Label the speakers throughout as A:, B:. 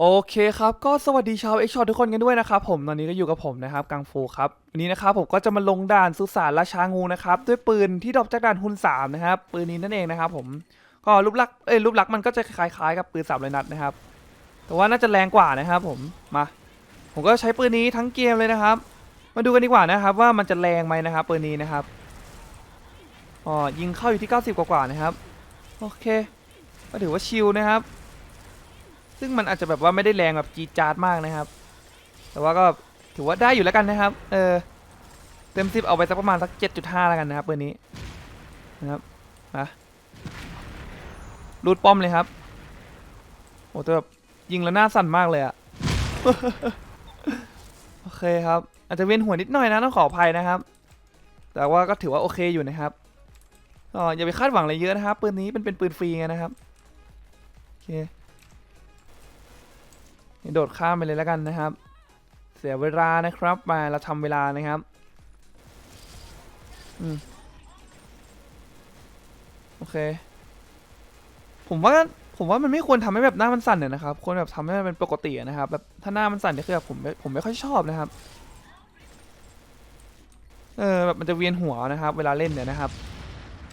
A: โอเคครับ ก็สวัสดีชาวเอ็กช็อตทุกคนกันด้วยนะครับผมตอนนี้ก็อยู่กับผมนะครับกังฟูครับวันนี้นะครับผมก็จะมาลงด่านสุสานราชางูนะครับด้วยปืนที่ดรอปจากด่านหุ่นสามนะครับปืนนี้นั่นเองนะครับผมก็รูปลักษณ์เอ้ยรูปลักษณ์มันก็จะคล้ายๆกับปืนสามร้อยนัดนะครับ แต่ว่าน่าจะแรงกว่านะครับผมมา ผมก็ใช้ปืนนี้ทั้งเกมเลยนะครับ มาดูกันดีกว่านะครับ ว่ามันจะแรงไหมนะครับปืนนี้นะครับอ๋อยิงเข้าอยู่ที่ 90 กว่าๆนะครับโอเค ก็ถือว่าชิลนะครับ ซึ่งมันอาจจะแบบว่าไม่ได้แรงแบบจีจาดมากนะครับ แต่ว่าก็ถือว่าได้อยู่แล้วกันนะครับ เออเต็มสิบเอาไปสักประมาณสักเจ็ดจุดห้าแล้วกันนะครับเบอร์นี้นะครับมารูดป้อมเลยครับโอ้แต่แบบยิงแล้วหน้าสั่นมากเลยอะโอเคครับ อาจจะเวียนหัวนิดหน่อยนะต้องขออภัยนะครับ แต่ว่าก็ถือว่าโอเคอยู่นะครับก็อย่าไปคาดหวังอะไรเยอะนะครับปืนนี้เป็นเป็นปืนฟรีไงนะครับโอเค โดดข้ามไปเลยแล้วกันนะครับ เสียเวลานะครับมาเราทำเวลานะครับอืมโอเค ผมว่าผมว่ามันไม่ควรทำให้แบบหน้ามันสั่นเนี่ยนะครับควรแบบทำให้มันเป็นปกตินะครับแบบถ้าหน้ามันสั่นเนี่ยคือแบบผมผมไม่ค่อยชอบนะครับ เออแบบมันจะเวียนหัวนะครับ เวลาเล่นเนี่ยนะครับ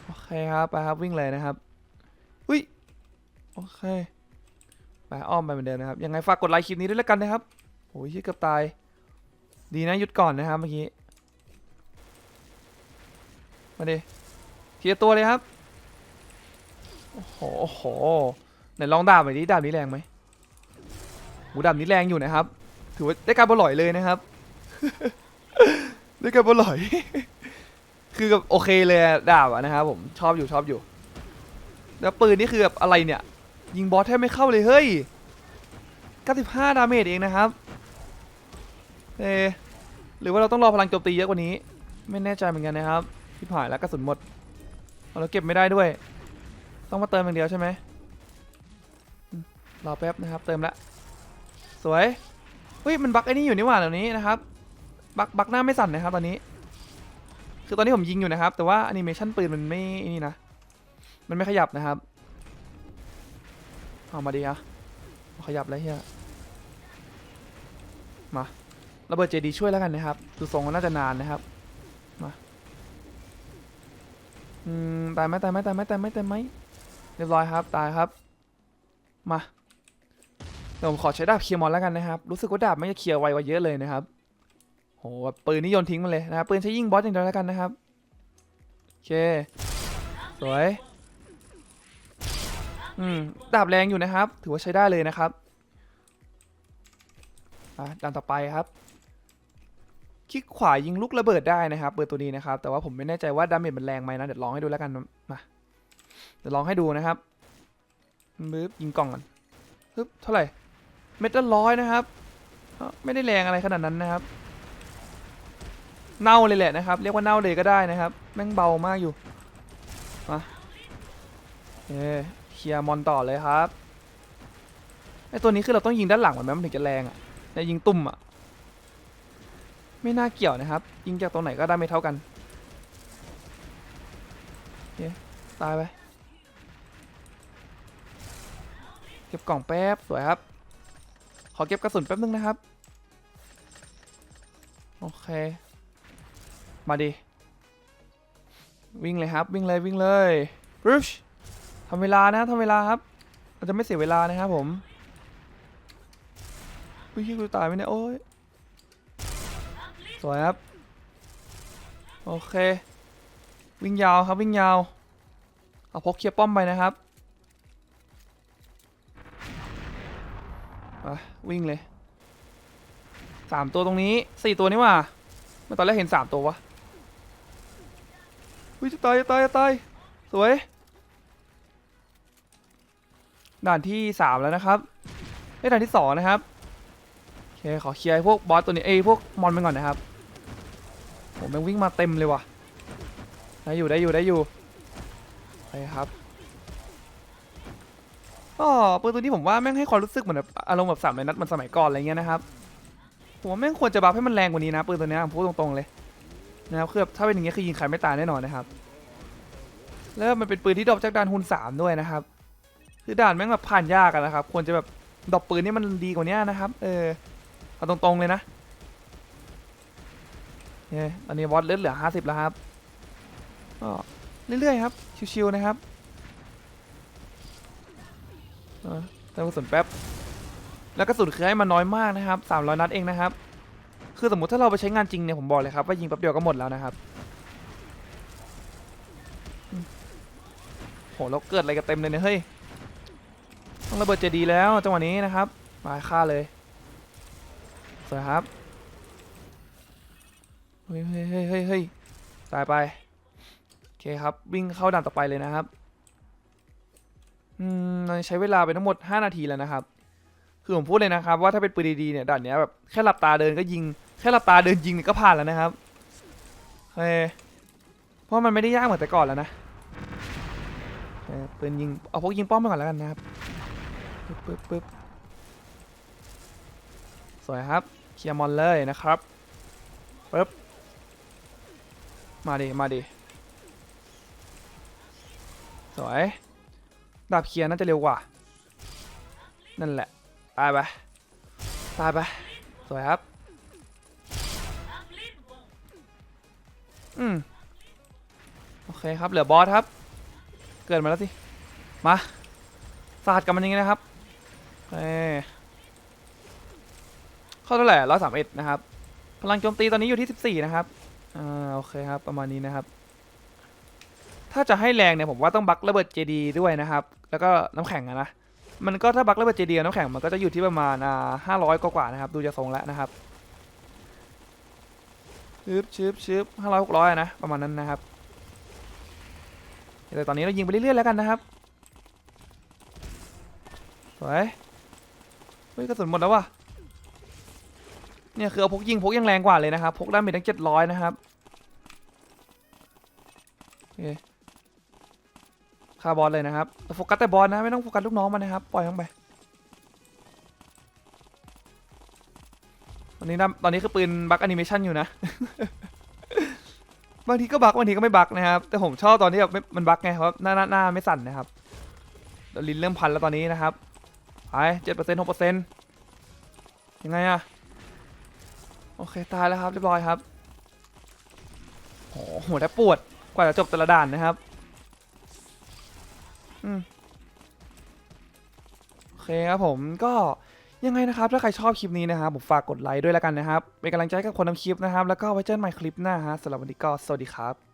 A: โอเคครับไปครับวิ่งเลยนะครับอุ้ยโอเค ไปอ้อมไปเหมือนเดิมนะครับ ยังไงฝากกดไลค์คลิปนี้ด้วยแล้วกันนะครับโอ้ยเกือบตาย ดีนะหยุดก่อนนะครับเมื่อกี้ มาดิเคลียตัวเลยครับ โอ้โหโอ้โหไหนลองดาบหน่อยดิดาบนี้แรงไหมหูดาบนี้แรงอยู่นะครับ ถือว่าได้การบอลลอยเลยนะครับ ได้การบอลลอย คือกับโอเคเลยดาบอะนะครับผมชอบอยู่ชอบอยู่ แล้วปืนนี่คือแบบอะไรเนี่ย ยิงบอสแทบไม่เข้าเลยเฮ้ย 95 ดาเมจเองนะครับ เอ หรือว่าเราต้องรอพลังโจมตีเยอะกว่านี้ ไม่แน่ใจเหมือนกันนะครับที่ผ่านแล้วกระสุนหมดเอาเราเก็บไม่ได้ด้วย ต้องมาเติมอย่างเดียวใช่ไหมรอแป๊บนะครับ เติมละ สวยเฮ้ยมันบักไอ้นี่อยู่นี่หว่าเดี๋ยวนี้นะครับ บักบักหน้าไม่สั่นนะครับตอนนี้ คือตอนนี้ผมยิงอยู่นะครับ แต่ว่าแอนิเมชันปืนมันไม่นี่นะ มันไม่ขยับนะครับ เอามาดีอะขยับแล้วเฮียมาระเบิดเจดีช่วยแล้วกันนะครับดูทรงน่าจะนานนะครับมาอืมตายไหมตายไหมตายไหมตายไหมตายไหมเรียบร้อยครับตายครับมาเดี๋ยวผมขอใช้ดาบเคลียร์มอนแล้วกันนะครับ รู้สึกว่าดาบไม่จะเคลียร์ไวกว่าเยอะเลยนะครับโหปืนนี่โยนทิ้งมันเลยนะครับปืนใช้ยิงบอสอย่างเดียวแล้วกันนะครับโอเคสวย อืมดาบแรงอยู่นะครับ ถือว่าใช้ได้เลยนะครับอะด่านต่อไปครับ คลิกขวายิงลูกระเบิดได้นะครับเบอร์ตัวนี้นะครับ แต่ว่าผมไม่แน่ใจว่าดาเมจมันแรงไหมนะ เดี๋ยวลองให้ดูแล้วกัน มา เดี๋ยวลองให้ดูนะครับปึ๊บยิงกล่องกันปึ๊บเท่าไหร่ เม็ดละร้อยนะครับ ไม่ได้แรงอะไรขนาดนั้นนะครับ เน่าเลยแหละนะครับ เรียกว่าเน่าเลยก็ได้นะครับ แม่งเบามากอยู่ มา เอ ลียร์มอนต่อเลยครับไอตัวนี้คือเราต้องยิงด้านหลังมันไหมมันถึงจะแรงอะแต่ยิงตุ่มอะไม่น่าเกี่ยวนะครับ ยิงจากตรงไหนก็ได้ไม่เท่ากันโอเคตายไปเก็บกล่องแป๊บสวยครับ ขอเก็บกระสุนแป๊บนึงนะครับโอเค มาดิ วิ่งเลยครับ วิ่งเลย วิ่งเลยรึช ทำเวลานะทำเวลาครับ เราจะไม่เสียเวลานะครับผมอุ้ยกูตายไหมเนี่ยโอ้ยสวยครับ โอเค วิ่งยาวครับวิ่งยาว เอาพกเคลียร์ป้อมไปนะครับไปวิ่งเลยสามตัวตรงนี้สี่ตัวนี่ว่าเมื่อตอนแรกเห็นสามตัววะอุ้ยจะตายจะตายจะตายสวย ด่านที่สามแล้วนะครับไอ้ด่านที่สองนะครับโอเคขอเคลียร์ไอ้พวกบอสตัวนี้เอ้พวกมอนไปก่อนนะครับผมแม่งวิ่งมาเต็มเลยว่ะได้อยู่ได้อยู่ได้อยู่ไปครับก็ปืนตัวนี้ผมว่าแม่งให้ความรู้สึกเหมือนแบบอารมณ์แบบสามนัดมันสมัยก่อนอะไรเงี้ยนะครับผมว่าแม่งควรจะบัฟให้มันแรงกว่านี้นะปืนตัวนี้ผมพูดตรงๆเลยนะครับคือแบถ้าเป็นอย่างเงี้ยคือยิงใครไม่ตายแน่นอนนะครับแล้วมันเป็นปืนที่ดรอปจากด่านฮุนสามด้วยนะครับ คือด่านแม่งแบบผ่านยากอะนะครับ ควรจะแบบดอกปืนนี่มันดีกว่านี้นะครับ เออเอาตรงๆเลยนะเนี่ยตอนนี้วอตเลือดเหลือห้าสิบแล้วครับก็เรื่อยๆครับชิวๆนะครับเออเติมกระสุนแป๊บ แล้วกระสุนคือให้มันน้อยมากนะครับสามร้อยนัดเองนะครับ คือสมมติถ้าเราไปใช้งานจริงเนี่ยผมบอกเลยครับว่ายิงแป๊บเดียวก็หมดแล้วนะครับโหเราเกิดอะไรกันเต็มเลยเนี่ยเฮ้ย ต้องระเบิดเจดีแล้วจังหวะนี้นะครับ มาฆ่าเลยสวยครับเฮ้ยเฮ้ยเฮ้ยเฮ้ยตายไปโอเคครับวิ่งเข้าด่านต่อไปเลยนะครับอืมเราใช้เวลาไปทั้งหมด 5 นาทีแล้วนะครับ คือผมพูดเลยนะครับ ว่าถ้าเป็นปืนดีๆเนี่ยด่านเนี้ยแบบแค่หลับตาเดินก็ยิงแค่หลับตาเดินยิงเนี่ยก็ผ่านแล้วนะครับเฮ้ยเพราะมันไม่ได้ยากเหมือนแต่ก่อนแล้วนะเปืนยิงเอาพวกยิงป้อมไปก่อนแล้วกันนะครับ ปึ๊บปึ๊บปึ๊บสวยครับ เคลียร์มอนเลยนะครับปึ๊บ มาดิ มาดิ สวย ดาบเคลียร์น่าจะเร็วกว่า นั่นแหละ ตายไป ตายไป สวยครับ อืม โอเคครับ เหลือบอสครับ เกิดมาแล้วสิ มาสาดกับมันยังไงนะครับ เอ้ยเข้าเท่าไหร่ร้อยสามเอ็ดนะครับ พลังโจมตีตอนนี้อยู่ที่สิบสี่นะครับ อ่า โอเคครับ ประมาณนี้นะครับ ถ้าจะให้แรงเนี่ยผมว่าต้องบักระเบิดเจดีด้วยนะครับ แล้วก็น้ำแข็งนะ มันก็ถ้าบักระเบิดเจดีน้ำแข็งมันก็จะอยู่ที่ประมาณอ่าห้าร้อยกว่าๆนะครับ ดูจะทรงแล้วนะครับชืบชืบชืบห้าร้อยหกร้อยนะ ประมาณนั้นนะครับแต่ตอนนี้เรายิงไปเรื่อยๆแล้วกันนะครับสวย เฮ้ยกระสุนหมดแล้ววะเนี่ยคือเอาพกยิงพกยังแรงกว่าเลยนะครับ พกได้เมจตั้งเจ็ดร้อยนะครับโอเคฆ่าบอสเลยนะครับโฟกัสแต่บอสนะไม่ต้องโฟกัสลูกน้องมันนะครับ ปล่อยทั้งไปตอนนี้นะตอนนี้คือปืนบักแอนิเมชันอยู่นะบางทีก็บักบางทีก็ไม่บักนะครับ แต่ผมชอบตอนที่แบบมันบักไงเพราะหน้าหน้าไม่สั่นนะครับลิ้นเริ่มพันแล้วตอนนี้นะครับ ไปเจ็ดเปอร์เซ็นต์หกเปอร์เซ็นต์ยังไงอะโอเค ตายแล้วครับ เรียบร้อยครับโอ้โหหัวแทบปวด กว่าจะจบแต่ละด่านนะครับ อืมโอเคครับผมก็ยังไงนะครับ ถ้าใครชอบคลิปนี้นะครับ ผมฝากกดไลค์ด้วยแล้วกันนะครับ เป็นกำลังใจกับคนทำคลิปนะครับ แล้วก็ไว้เจอกันใหม่คลิปหน้าฮะสำหรับวันนี้ก็สวัสดีครับ